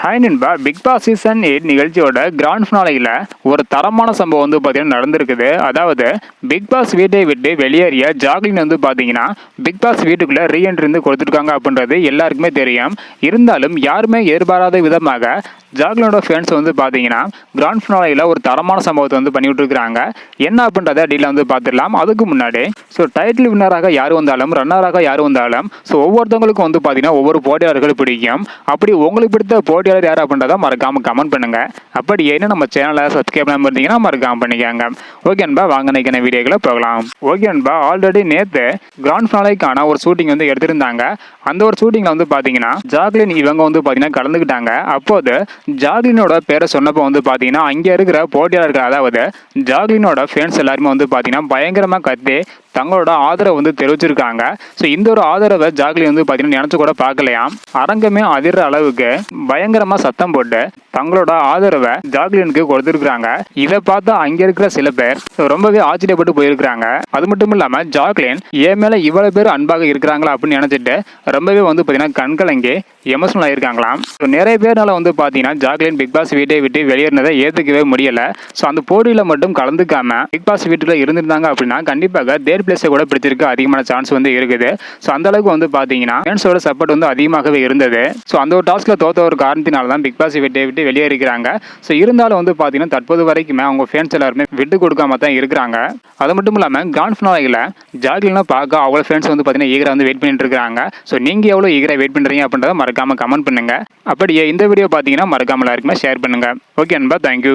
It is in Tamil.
ஹாய் நண்பா. பிக் பாஸ் சீசன் எயிட் நிகழ்ச்சியோட கிராண்ட் ஃபினாலையில் ஒரு தரமான சம்பவம் வந்து பார்த்தீங்கன்னா நடந்திருக்குது. அதாவது பிக் பாஸ் வீட்டை விட்டு வெளியேறிய ஜாக்லின் வந்து பார்த்தீங்கன்னா பிக் பாஸ் வீட்டுக்குள்ளே ரீஎன்ட்ரி வந்து கொடுத்துருக்காங்க அப்படின்றது எல்லாருக்குமே தெரியும். இருந்தாலும் யாருமே எதிர்பாராத விதமாக ஜாக்லனோட ஃபேன்ஸ் வந்து பார்த்தீங்கன்னா கிராண்ட் ஃபினாலையில் ஒரு தரமான சம்பவத்தை வந்து பண்ணி இருக்கிறாங்க என்ன அப்படின்றத டீலில் வந்து பார்த்துடலாம் அதுக்கு முன்னாடி ஸோ டைட்டில் வின்னராக யார் வந்தாலும் ரன்னராக யார் வந்தாலும் ஸோ ஒவ்வொருத்தவங்களுக்கும் வந்து பார்த்தீங்கன்னா ஒவ்வொரு போட்டியாளர்கள் பிடிக்கும். அப்படி உங்களுக்கு பிடித்த போட்டியாளர் யார் அப்படின்றத மறக்காமல் கமெண்ட் பண்ணுங்க. அப்படி என்ன நம்ம சேனலை சப்ஸ்கிரைப் பண்ணாமல் இருந்தீங்கன்னா மறக்காமல் பண்ணிக்காங்க. ஓகே அன்பா வாங்க நினைக்கிற வீடியோக்களை போகலாம். ஓகே அன்பா ஆல்ரெடி நேற்று கிராண்ட் ஃபினாலைக்கான ஒரு ஷூட்டிங் வந்து எடுத்திருந்தாங்க. அந்த ஒரு ஷூட்டிங்கில் வந்து பார்த்தீங்கன்னா ஜாக்லின் இவங்க வந்து பார்த்தீங்கன்னா கலந்துக்கிட்டாங்க. அப்போது ஜாக்லினோட பேரை சொன்னப்போ வந்து பார்த்தீங்கன்னா அங்கே இருக்கிற போட்டியாளர்கள் அதாவது ஜாக்லினோட ஃபேன்ஸ் எல்லாருமே வந்து பார்த்தீங்கன்னா பயங்கரமாக கத்தி தங்களோட ஆதரவை வந்து தெரிவிச்சிருக்காங்க. ஸோ இந்த ஒரு ஆதரவை ஜாக்லின் வந்து பார்த்தீங்கன்னா நினச்சி கூட பார்க்கலையாம் அரங்கமே அதிர்ற அளவுக்கு பயங்கரமாக சத்தம் போட்டு தங்களோட ஆதரவை ஜாக்லினுக்கு கொடுத்துருக்குறாங்க. இதை பார்த்தா அங்கே இருக்கிற சில பேர் ரொம்பவே ஆச்சரியப்பட்டு போயிருக்கிறாங்க. அது மட்டும் இல்லாமல் ஜாக்லின் என் மேலே இவ்வளோ பேர் அன்பாக இருக்கிறாங்களா? அப்படின்னு நினச்சிட்டு ரொம்பவே வந்து பார்த்தீங்கன்னா கண்கலங்கி எமோஷனல் ஆகிருக்காங்களாம் ஸோ நிறைய பேர்னால வந்து பார்த்தீங்கன்னா ஜாக்லின் பிக் பாஸ் வீட்டை விட்டு வெளியேறினதை ஏற்றுக்கவே முடியலை. ஸோ அந்த போட்டியில் மட்டும் கலந்துக்காம பிக் பாஸ் வீட்டில் இருந்திருந்தாங்க அப்படின்னா கண்டிப்பாக தேர்ட் பிளேஸை கூட பிடிச்சிருக்கு. அதிகமான சான்ஸ் வந்து இருக்குது. ஸோ அந்த அளவுக்கு வந்து பார்த்தீங்கன்னா ஃபேன்ஸோட சப்போர்ட் வந்து அதிகமாகவே இருந்தது. ஸோ அந்த ஒரு டாஸ்கில் தோத்த ஒரு காரணத்தினால தான் பிக் பாஸ் விட்டு விட்டு வெளியேறிக்கிறாங்க. ஸோ இருந்தாலும் வந்து பார்த்தீங்கன்னா தற்போது வரைக்குமே அவங்க ஃபேன்ஸ் எல்லாருமே விட்டு கொடுக்காம தான் இருக்கிறாங்க. அது மட்டும் இல்லாமல் கிராண்ட் ஃபினாயில் ஜாக்லினா பார்க்க அவ்வளோ ஃபேன்ஸ் வந்து பார்த்தீங்கன்னா ஈகராக வந்து வெயிட் பண்ணிட்டு இருக்காங்க. ஸோ நீங்கள் எவ்வளோ ஈகராக வெயிட் பண்ணுறீங்க அப்படின்றத மறக்காமல் கமெண்ட் பண்ணுங்கள் அப்படியே இந்த வீடியோ பார்த்தீங்கன்னா மறக்காமல் எல்லாருக்குமே ஷேர் பண்ணுங்க. ஓகே அன்பா தேங்க்யூ